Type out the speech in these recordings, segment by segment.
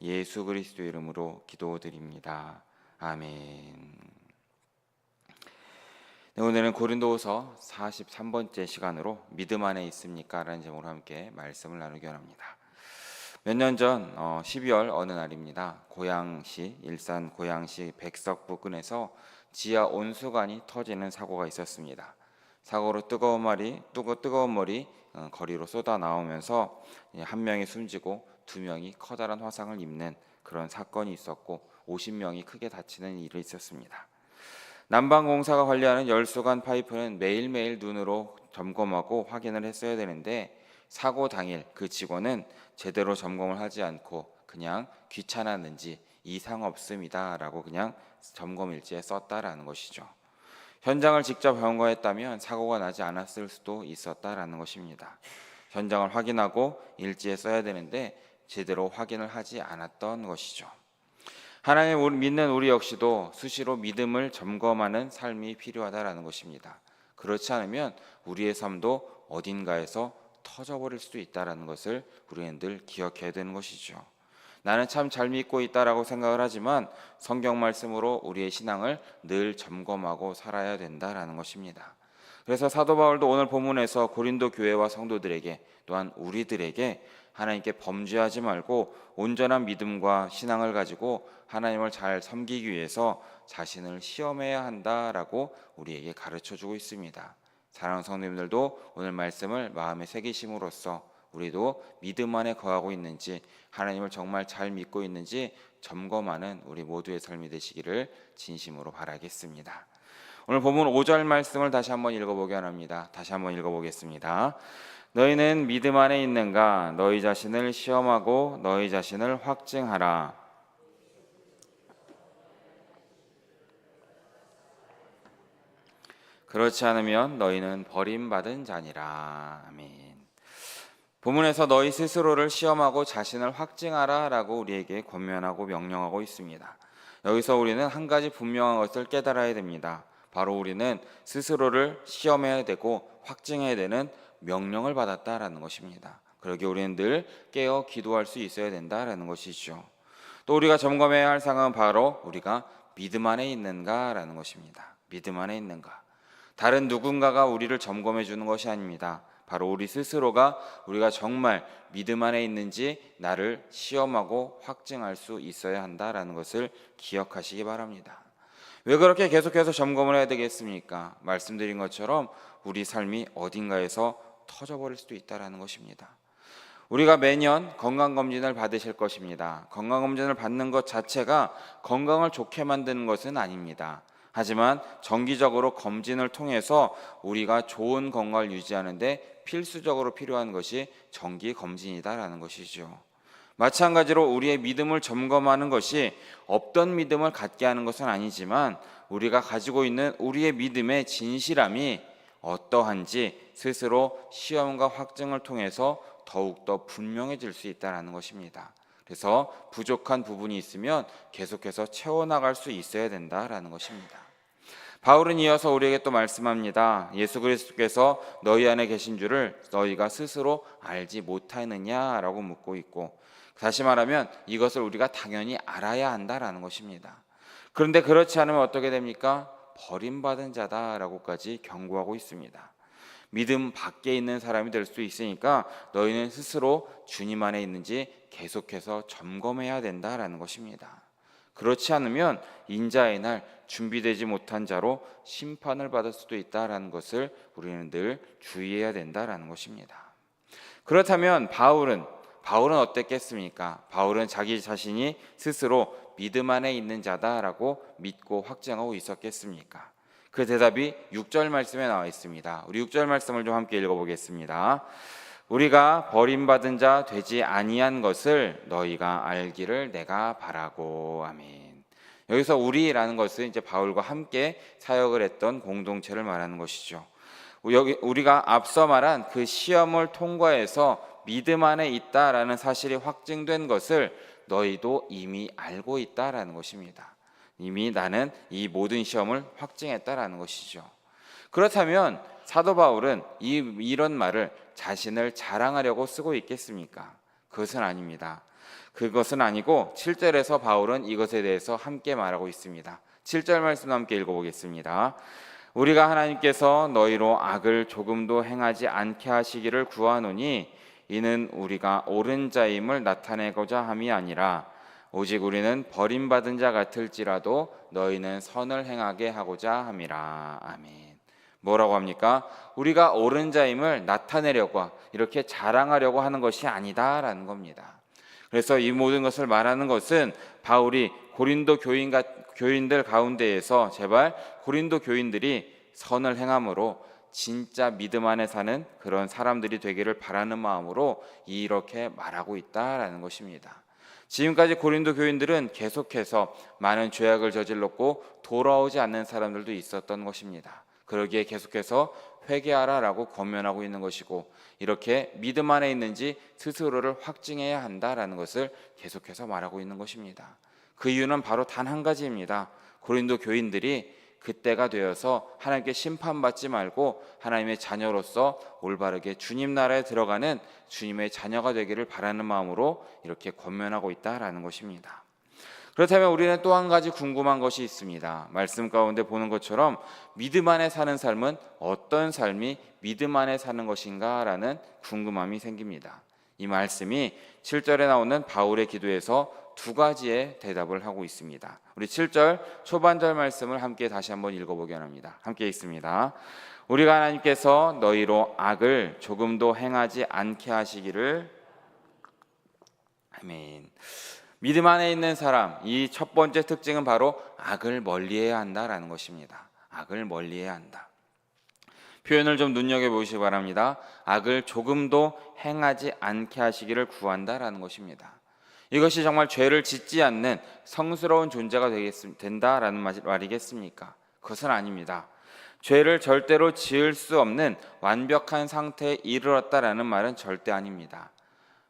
예수 그리스도 이름으로 기도드립니다. 아멘. 네, 오늘은 고린도후서 43번째 시간으로 믿음 안에 있습니까 라는 제목으로 함께 말씀을 나누기 원합니다. 몇 년 전 12월 어느 날입니다. 고양시 일산 고양시 백석 부근에서 지하 온수관이 터지는 사고가 있었습니다. 사고로 뜨거운 말이 뜨거 뜨거운 물이 어, 거리로 쏟아 나오면서 예, 한 명이 숨지고 두 명이 커다란 화상을 입는 그런 사건이 있었고 50명이 크게 다치는 일이 있었습니다. 난방공사가 관리하는 열수관 파이프는 매일매일 눈으로 점검하고 확인을 했어야 되는데 사고 당일 그 직원은 제대로 점검을 하지 않고 그냥 귀찮았는지 이상 없습니다라고 그냥 점검 일지에 썼다라는 것이죠. 현장을 직접 점검했다면 사고가 나지 않았을 수도 있었다라는 것입니다. 현장을 확인하고 일지에 써야 되는데 제대로 확인을 하지 않았던 것이죠. 하나님을 믿는 우리 역시도 수시로 믿음을 점검하는 삶이 필요하다라는 것입니다. 그렇지 않으면 우리의 삶도 어딘가에서 터져버릴 수도 있다라는 것을 우리는 늘 기억해야 되는 것이죠. 나는 참 잘 믿고 있다라고 생각을 하지만 성경 말씀으로 우리의 신앙을 늘 점검하고 살아야 된다라는 것입니다. 그래서 사도 바울도 오늘 본문에서 고린도 교회와 성도들에게 또한 우리들에게 하나님께 범죄하지 말고 온전한 믿음과 신앙을 가지고 하나님을 잘 섬기기 위해서 자신을 시험해야 한다라고 우리에게 가르쳐 주고 있습니다. 사랑하는 성도님들도 오늘 말씀을 마음에 새기심으로써 우리도 믿음 안에 거하고 있는지 하나님을 정말 잘 믿고 있는지 점검하는 우리 모두의 삶이 되시기를 진심으로 바라겠습니다. 오늘 본문 5절 말씀을 다시 한번 읽어보기 원합니다. 다시 한번 읽어보겠습니다. 너희는 믿음 안에 있는가? 너희 자신을 시험하고 너희 자신을 확증하라. 그렇지 않으면 너희는 버림받은 자니라. 아멘. 본문에서 너희 스스로를 시험하고 자신을 확증하라라고 우리에게 권면하고 명령하고 있습니다. 여기서 우리는 한 가지 분명한 것을 깨달아야 됩니다. 바로 우리는 스스로를 시험해야 되고 확증해야 되는 명령을 받았다라는 것입니다. 그러기 우리는 늘 깨어 기도할 수 있어야 된다라는 것이죠. 또 우리가 점검해야 할 상황은 바로 우리가 믿음 안에 있는가라는 것입니다. 믿음 안에 있는가. 다른 누군가가 우리를 점검해 주는 것이 아닙니다. 바로 우리 스스로가 우리가 정말 믿음 안에 있는지 나를 시험하고 확증할 수 있어야 한다라는 것을 기억하시기 바랍니다. 왜 그렇게 계속해서 점검을 해야 되겠습니까? 말씀드린 것처럼 우리 삶이 어딘가에서 터져버릴 수도 있다라는 것입니다. 우리가 매년 건강검진을 받으실 것입니다. 건강검진을 받는 것 자체가 건강을 좋게 만드는 것은 아닙니다. 하지만 정기적으로 검진을 통해서 우리가 좋은 건강을 유지하는데 필수적으로 필요한 것이 정기 검진이다라는 것이죠. 마찬가지로 우리의 믿음을 점검하는 것이 없던 믿음을 갖게 하는 것은 아니지만 우리가 가지고 있는 우리의 믿음의 진실함이 어떠한지 스스로 시험과 확증을 통해서 더욱더 분명해질 수 있다는 것입니다. 그래서 부족한 부분이 있으면 계속해서 채워나갈 수 있어야 된다라는 것입니다. 바울은 이어서 우리에게 또 말씀합니다. 예수 그리스도께서 너희 안에 계신 줄을 너희가 스스로 알지 못하느냐라고 묻고 있고 다시 말하면 이것을 우리가 당연히 알아야 한다라는 것입니다. 그런데 그렇지 않으면 어떻게 됩니까? 버림받은 자다라고까지 경고하고 있습니다. 믿음 밖에 있는 사람이 될 수 있으니까 너희는 스스로 주님 안에 있는지 계속해서 점검해야 된다라는 것입니다. 그렇지 않으면 인자의 날 준비되지 못한 자로 심판을 받을 수도 있다라는 것을 우리는 늘 주의해야 된다라는 것입니다. 그렇다면 바울은 바울은 어땠겠습니까? 바울은 자기 자신이 스스로 믿음 안에 있는 자다라고 믿고 확증하고 있었겠습니까? 그 대답이 6절 말씀에 나와 있습니다. 우리 6절 말씀을 좀 함께 읽어 보겠습니다. 우리가 버림받은 자 되지 아니한 것을 너희가 알기를 내가 바라고 아멘. 여기서 우리라는 것은 이제 바울과 함께 사역을 했던 공동체를 말하는 것이죠. 여기 우리가 앞서 말한 그 시험을 통과해서 믿음 안에 있다라는 사실이 확증된 것을 너희도 이미 알고 있다라는 것입니다. 이미 나는 이 모든 시험을 확증했다라는 것이죠. 그렇다면 사도 바울은 이, 이런 말을 자신을 자랑하려고 쓰고 있겠습니까? 그것은 아닙니다. 그것은 아니고 7절에서 바울은 이것에 대해서 함께 말하고 있습니다. 7절 말씀 함께 읽어보겠습니다. 우리가 하나님께서 너희로 악을 조금도 행하지 않게 하시기를 구하노니 이는 우리가 옳은 자임을 나타내고자 함이 아니라 오직 우리는 버림받은 자 같을지라도 너희는 선을 행하게 하고자 함이라. 아멘. 뭐라고 합니까? 우리가 옳은 자임을 나타내려고 이렇게 자랑하려고 하는 것이 아니다라는 겁니다. 그래서 이 모든 것을 말하는 것은 바울이 고린도 교인 교인들 가운데에서 제발 고린도 교인들이 선을 행함으로 진짜 믿음 안에 사는 그런 사람들이 되기를 바라는 마음으로 이렇게 말하고 있다라는 것입니다. 지금까지 고린도 교인들은 계속해서 많은 죄악을 저질렀고 돌아오지 않는 사람들도 있었던 것입니다. 그러기에 계속해서 회개하라라고 권면하고 있는 것이고 이렇게 믿음 안에 있는지 스스로를 확증해야 한다라는 것을 계속해서 말하고 있는 것입니다. 그 이유는 바로 단 한 가지입니다. 고린도 교인들이 그때가 되어서 하나님께 심판받지 말고 하나님의 자녀로서 올바르게 주님 나라에 들어가는 주님의 자녀가 되기를 바라는 마음으로 이렇게 권면하고 있다라는 것입니다. 그렇다면 우리는 또 한 가지 궁금한 것이 있습니다. 말씀 가운데 보는 것처럼 믿음 안에 사는 삶은 어떤 삶이 믿음 안에 사는 것인가라는 궁금함이 생깁니다. 이 말씀이 7절에 나오는 바울의 기도에서 두 가지의 대답을 하고 있습니다. 우리 7절 초반절 말씀을 함께 다시 한번 읽어보기 합니다. 함께 있습니다. 우리가 하나님께서 너희로 악을 조금도 행하지 않게 하시기를 아멘. 믿음 안에 있는 사람, 이 첫 번째 특징은 바로 악을 멀리해야 한다라는 것입니다. 악을 멀리해야 한다. 표현을 좀 눈여겨 보시기 바랍니다. 악을 조금도 행하지 않게 하시기를 구한다라는 것입니다. 이것이 정말 죄를 짓지 않는 성스러운 존재가 되겠, 된다라는 말이겠습니까? 그것은 아닙니다. 죄를 절대로 지을 수 없는 완벽한 상태에 이르렀다라는 말은 절대 아닙니다.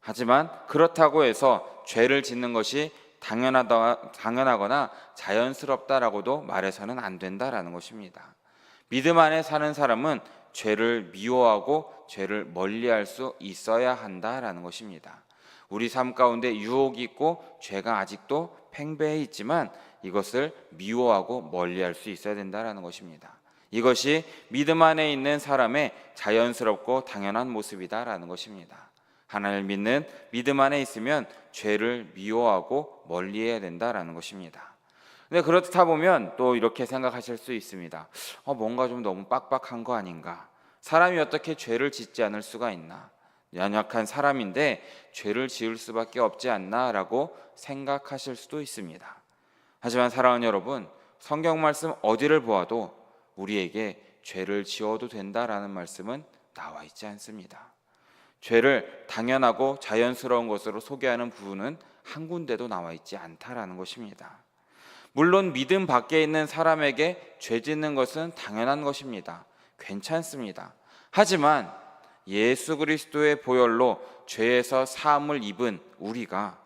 하지만 그렇다고 해서 죄를 짓는 것이 당연하다, 당연하거나 자연스럽다라고도 말해서는 안 된다라는 것입니다. 믿음 안에 사는 사람은 죄를 미워하고 죄를 멀리할 수 있어야 한다라는 것입니다. 우리 삶 가운데 유혹이 있고 죄가 아직도 팽배해 있지만 이것을 미워하고 멀리할 수 있어야 된다라는 것입니다. 이것이 믿음 안에 있는 사람의 자연스럽고 당연한 모습이다라는 것입니다. 하나님을 믿는 믿음 안에 있으면 죄를 미워하고 멀리해야 된다라는 것입니다. 근데 그렇다 보면 또 이렇게 생각하실 수 있습니다. 어, 뭔가 좀 너무 빡빡한 거 아닌가? 사람이 어떻게 죄를 짓지 않을 수가 있나? 연약한 사람인데 죄를 지을 수밖에 없지 않나라고 생각하실 수도 있습니다. 하지만 사랑하는 여러분, 성경 말씀 어디를 보아도 우리에게 죄를 지어도 된다라는 말씀은 나와 있지 않습니다. 죄를 당연하고 자연스러운 것으로 소개하는 부분은 한 군데도 나와 있지 않다라는 것입니다. 물론 믿음 밖에 있는 사람에게 죄 짓는 것은 당연한 것입니다. 괜찮습니다. 하지만 예수 그리스도의 보혈로 죄에서 사함을 입은 우리가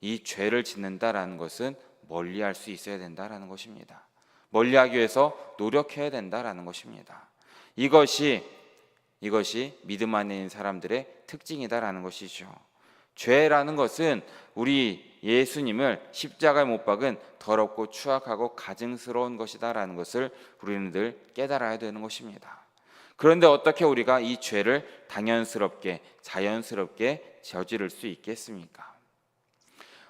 이 죄를 짓는다라는 것은 멀리할 수 있어야 된다라는 것입니다. 멀리하기 위해서 노력해야 된다라는 것입니다. 이것이 이것이 믿음 안에 있는 사람들의 특징이다라는 것이죠. 죄라는 것은 우리 예수님을 십자가에 못 박은 더럽고 추악하고 가증스러운 것이다라는 것을 우리는 늘 깨달아야 되는 것입니다. 그런데 어떻게 우리가 이 죄를 당연스럽게 자연스럽게 저지를 수 있겠습니까?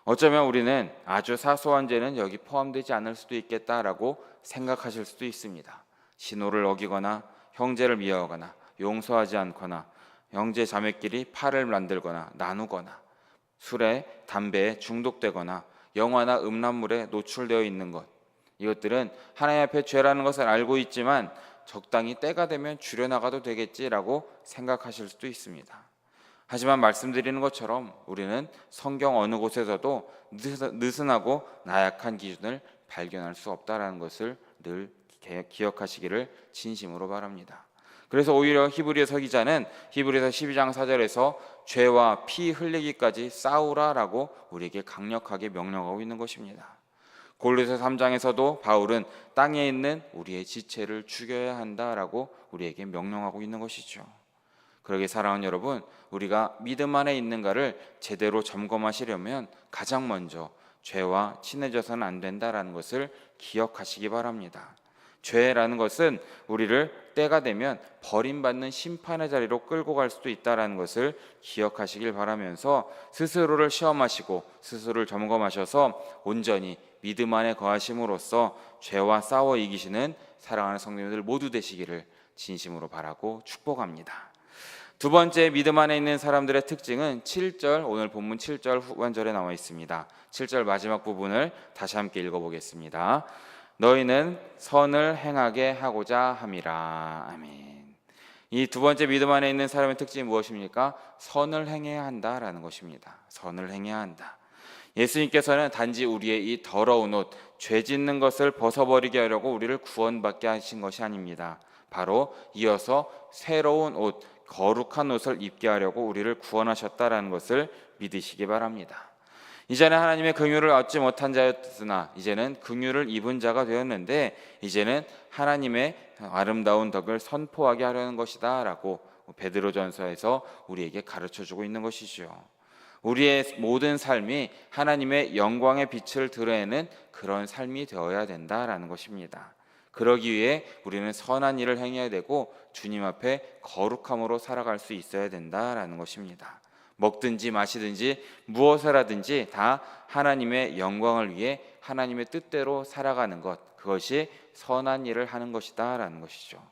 어쩌면 우리는 아주 사소한 죄는 여기 포함되지 않을 수도 있겠다라고 생각하실 수도 있습니다. 신호를 어기거나 형제를 미워하거나 용서하지 않거나 형제 자매끼리 팔을 만들거나 나누거나 술에 담배에 중독되거나 영화나 음란물에 노출되어 있는 것 이것들은 하나님 앞에 죄라는 것을 알고 있지만 적당히 때가 되면 줄여나가도 되겠지라고 생각하실 수도 있습니다. 하지만 말씀드리는 것처럼 우리는 성경 어느 곳에서도 느슨하고 나약한 기준을 발견할 수 없다라는 것을 늘 기억하시기를 진심으로 바랍니다. 그래서 오히려 히브리서 기자는 히브리서 12장 4절에서 죄와 피 흘리기까지 싸우라라고 우리에게 강력하게 명령하고 있는 것입니다. 골로새 3장에서도 바울은 땅에 있는 우리의 지체를 죽여야 한다라고 우리에게 명령하고 있는 것이죠. 그러게 사랑하는 여러분, 우리가 믿음 안에 있는가를 제대로 점검하시려면 가장 먼저 죄와 친해져서는 안 된다라는 것을 기억하시기 바랍니다. 죄라는 것은 우리를 때가 되면 버림받는 심판의 자리로 끌고 갈 수도 있다라는 것을 기억하시길 바라면서 스스로를 시험하시고 스스로를 점검하셔서 온전히 믿음 안에 거하심으로써 죄와 싸워 이기시는 사랑하는 성도님들 모두 되시기를 진심으로 바라고 축복합니다. 두 번째 믿음 안에 있는 사람들의 특징은 7절 오늘 본문 7절 후반절에 나와 있습니다. 7절 마지막 부분을 다시 함께 읽어 보겠습니다. 너희는 선을 행하게 하고자 함이라. 아멘. 이 두 번째 믿음 안에 있는 사람의 특징이 무엇입니까? 선을 행해야 한다라는 것입니다. 선을 행해야 한다. 예수님께서는 단지 우리의 이 더러운 옷, 죄 짓는 것을 벗어버리게 하려고 우리를 구원받게 하신 것이 아닙니다. 바로 이어서 새로운 옷, 거룩한 옷을 입게 하려고 우리를 구원하셨다라는 것을 믿으시기 바랍니다. 이전에 하나님의 긍휼을 얻지 못한 자였으나 이제는 긍휼을 입은 자가 되었는데 이제는 하나님의 아름다운 덕을 선포하게 하려는 것이다라고 베드로전서에서 우리에게 가르쳐 주고 있는 것이죠. 우리의 모든 삶이 하나님의 영광의 빛을 드러내는 그런 삶이 되어야 된다라는 것입니다. 그러기 위해 우리는 선한 일을 행해야 되고 주님 앞에 거룩함으로 살아갈 수 있어야 된다라는 것입니다. 먹든지 마시든지 무엇을 하든지 다 하나님의 영광을 위해 하나님의 뜻대로 살아가는 것 그것이 선한 일을 하는 것이다라는 것이죠.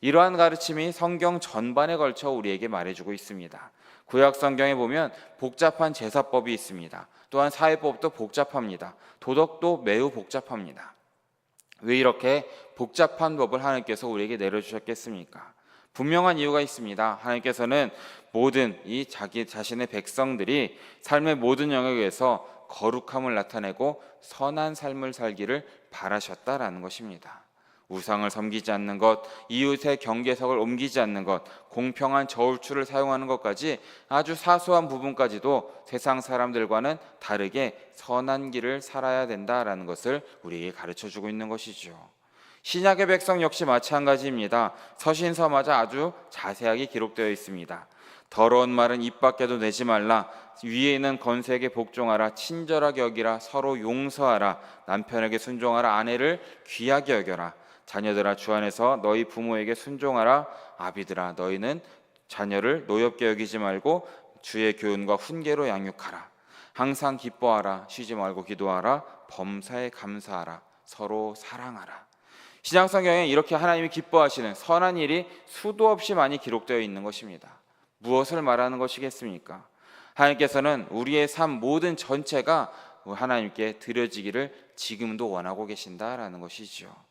이러한 가르침이 성경 전반에 걸쳐 우리에게 말해주고 있습니다. 구약 성경에 보면 복잡한 제사법이 있습니다. 또한 사회법도 복잡합니다. 도덕도 매우 복잡합니다. 왜 이렇게 복잡한 법을 하나님께서 우리에게 내려주셨겠습니까? 분명한 이유가 있습니다. 하나님께서는 모든 이 자기 자신의 백성들이 삶의 모든 영역에서 거룩함을 나타내고 선한 삶을 살기를 바라셨다라는 것입니다. 우상을 섬기지 않는 것, 이웃의 경계석을 옮기지 않는 것, 공평한 저울추를 사용하는 것까지 아주 사소한 부분까지도 세상 사람들과는 다르게 선한 길을 살아야 된다라는 것을 우리에게 가르쳐 주고 있는 것이죠. 신약의 백성 역시 마찬가지입니다. 서신서마저 아주 자세하게 기록되어 있습니다. 더러운 말은 입 밖에도 내지 말라. 위에 있는 건세에게 복종하라. 친절하게 여기라. 서로 용서하라. 남편에게 순종하라. 아내를 귀하게 여겨라. 자녀들아 주 안에서 너희 부모에게 순종하라. 아비들아 너희는 자녀를 노엽게 여기지 말고 주의 교훈과 훈계로 양육하라. 항상 기뻐하라. 쉬지 말고 기도하라. 범사에 감사하라. 서로 사랑하라. 신약 성경에 이렇게 하나님이 기뻐하시는 선한 일이 수도 없이 많이 기록되어 있는 것입니다. 무엇을 말하는 것이겠습니까? 하나님께서는 우리의 삶 모든 전체가 하나님께 드려지기를 지금도 원하고 계신다라는 것이죠.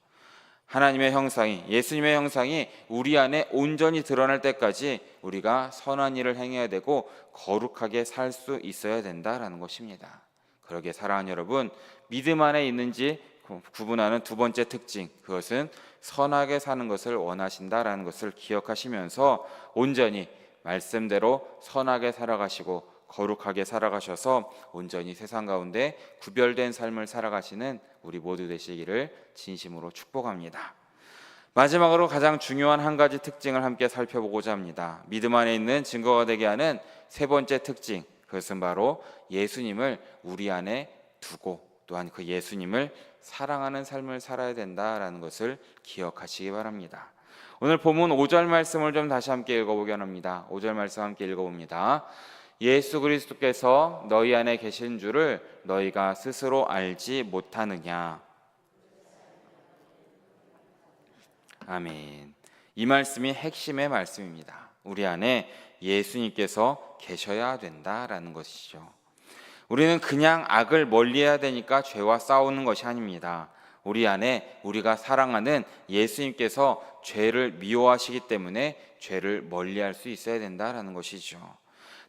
하나님의 형상이 예수님의 형상이 우리 안에 온전히 드러날 때까지 우리가 선한 일을 행해야 되고 거룩하게 살 수 있어야 된다라는 것입니다. 그러게 사랑하는 여러분, 믿음 안에 있는지 구분하는 두 번째 특징 그것은 선하게 사는 것을 원하신다라는 것을 기억하시면서 온전히 말씀대로 선하게 살아가시고 거룩하게 살아가셔서 온전히 세상 가운데 구별된 삶을 살아가시는 우리 모두 되시기를 진심으로 축복합니다. 마지막으로 가장 중요한 한 가지 특징을 함께 살펴보고자 합니다. 믿음 안에 있는 증거가 되게 하는 세 번째 특징 그것은 바로 예수님을 우리 안에 두고 또한 그 예수님을 사랑하는 삶을 살아야 된다라는 것을 기억하시기 바랍니다. 오늘 본문 5절 말씀을 좀 다시 함께 읽어보기 합니다. 5절 말씀 함께 읽어봅니다. 예수 그리스도께서 너희 안에 계신 줄을 너희가 스스로 알지 못하느냐. 아멘. 이 말씀이 핵심의 말씀입니다. 우리 안에 예수님께서 계셔야 된다라는 것이죠. 우리는 그냥 악을 멀리해야 되니까 죄와 싸우는 것이 아닙니다. 우리 안에 우리가 사랑하는 예수님께서 죄를 미워하시기 때문에 죄를 멀리할 수 있어야 된다라는 것이죠.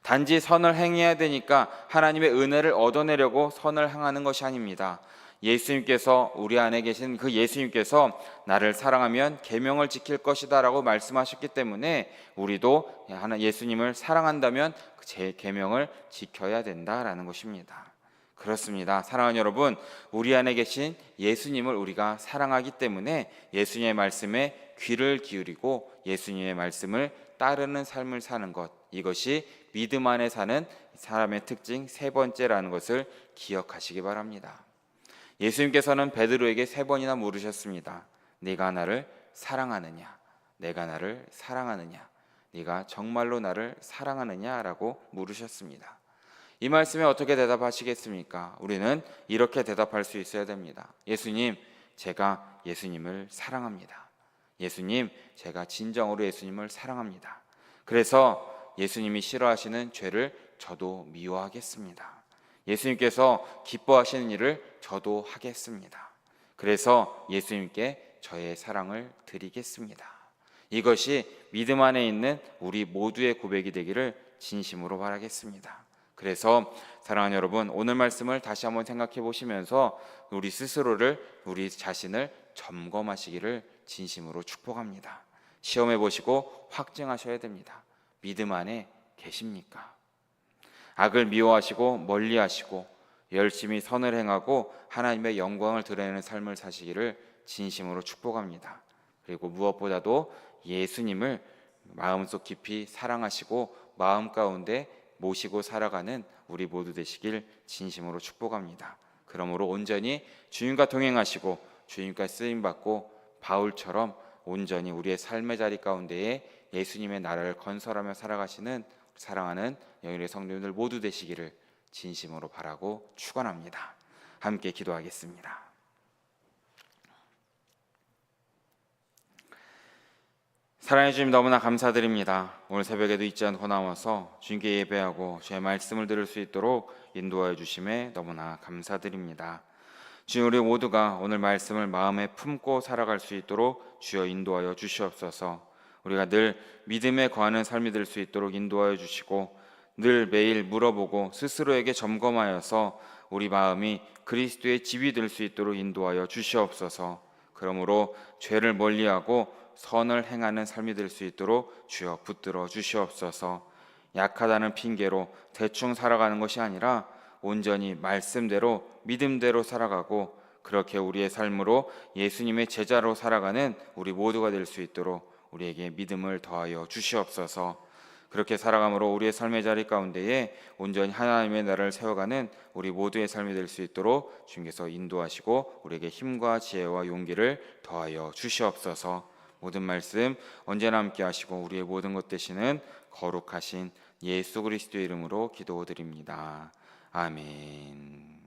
단지 선을 행해야 되니까 하나님의 은혜를 얻어내려고 선을 행하는 것이 아닙니다. 예수님께서 우리 안에 계신 그 예수님께서 나를 사랑하면 계명을 지킬 것이다라고 말씀하셨기 때문에 우리도 하나 예수님을 사랑한다면 제 계명을 지켜야 된다라는 것입니다. 그렇습니다. 사랑하는 여러분, 우리 안에 계신 예수님을 우리가 사랑하기 때문에 예수님의 말씀에 귀를 기울이고 예수님의 말씀을 따르는 삶을 사는 것 이것이 믿음 안에 사는 사람의 특징 세 번째라는 것을 기억하시기 바랍니다. 예수님께서는 베드로에게 세 번이나 물으셨습니다. 네가 나를 사랑하느냐? 내가 나를 사랑하느냐? 네가 정말로 나를 사랑하느냐라고 물으셨습니다. 이 말씀에 어떻게 대답하시겠습니까? 우리는 이렇게 대답할 수 있어야 됩니다. 예수님, 제가 예수님을 사랑합니다. 예수님, 제가 진정으로 예수님을 사랑합니다. 그래서 예수님이 싫어하시는 죄를 저도 미워하겠습니다. 예수님께서 기뻐하시는 일을 저도 하겠습니다. 그래서 예수님께 저의 사랑을 드리겠습니다. 이것이 믿음 안에 있는 우리 모두의 고백이 되기를 진심으로 바라겠습니다. 그래서 사랑하는 여러분, 오늘 말씀을 다시 한번 생각해 보시면서 우리 스스로를 우리 자신을 점검하시기를 진심으로 축복합니다. 시험해 보시고 확증하셔야 됩니다. 믿음 안에 계십니까? 악을 미워하시고 멀리하시고 열심히 선을 행하고 하나님의 영광을 드러내는 삶을 사시기를 진심으로 축복합니다. 그리고 무엇보다도 예수님을 마음속 깊이 사랑하시고 마음 가운데 모시고 살아가는 우리 모두 되시길 진심으로 축복합니다. 그러므로 온전히 주님과 동행하시고 주님과 쓰임 받고 바울처럼 온전히 우리의 삶의 자리 가운데에 예수님의 나라를 건설하며 살아가시는 사랑하는 영일의 성도님들 모두 되시기를 진심으로 바라고 축원합니다. 함께 기도하겠습니다. 사랑해 주님 너무나 감사드립니다. 오늘 새벽에도 잊지 않고 나와서 주님께 예배하고 주의 말씀을 들을 수 있도록 인도하여 주심에 너무나 감사드립니다. 주님 우리 모두가 오늘 말씀을 마음에 품고 살아갈 수 있도록 주여 인도하여 주시옵소서. 우리가 늘 믿음에 거하는 삶이 될 수 있도록 인도하여 주시고 늘 매일 물어보고 스스로에게 점검하여서 우리 마음이 그리스도의 집이 될 수 있도록 인도하여 주시옵소서. 그러므로 죄를 멀리하고 선을 행하는 삶이 될 수 있도록 주여 붙들어 주시옵소서. 약하다는 핑계로 대충 살아가는 것이 아니라 온전히 말씀대로 믿음대로 살아가고 그렇게 우리의 삶으로 예수님의 제자로 살아가는 우리 모두가 될 수 있도록 우리에게 믿음을 더하여 주시옵소서. 그렇게 살아감으로 우리의 삶의 자리 가운데에 온전히 하나님의 나라를 세워가는 우리 모두의 삶이 될 수 있도록 주님께서 인도하시고 우리에게 힘과 지혜와 용기를 더하여 주시옵소서. 모든 말씀 언제나 함께 하시고 우리의 모든 것 되시는 거룩하신 예수 그리스도의 이름으로 기도드립니다. 아멘.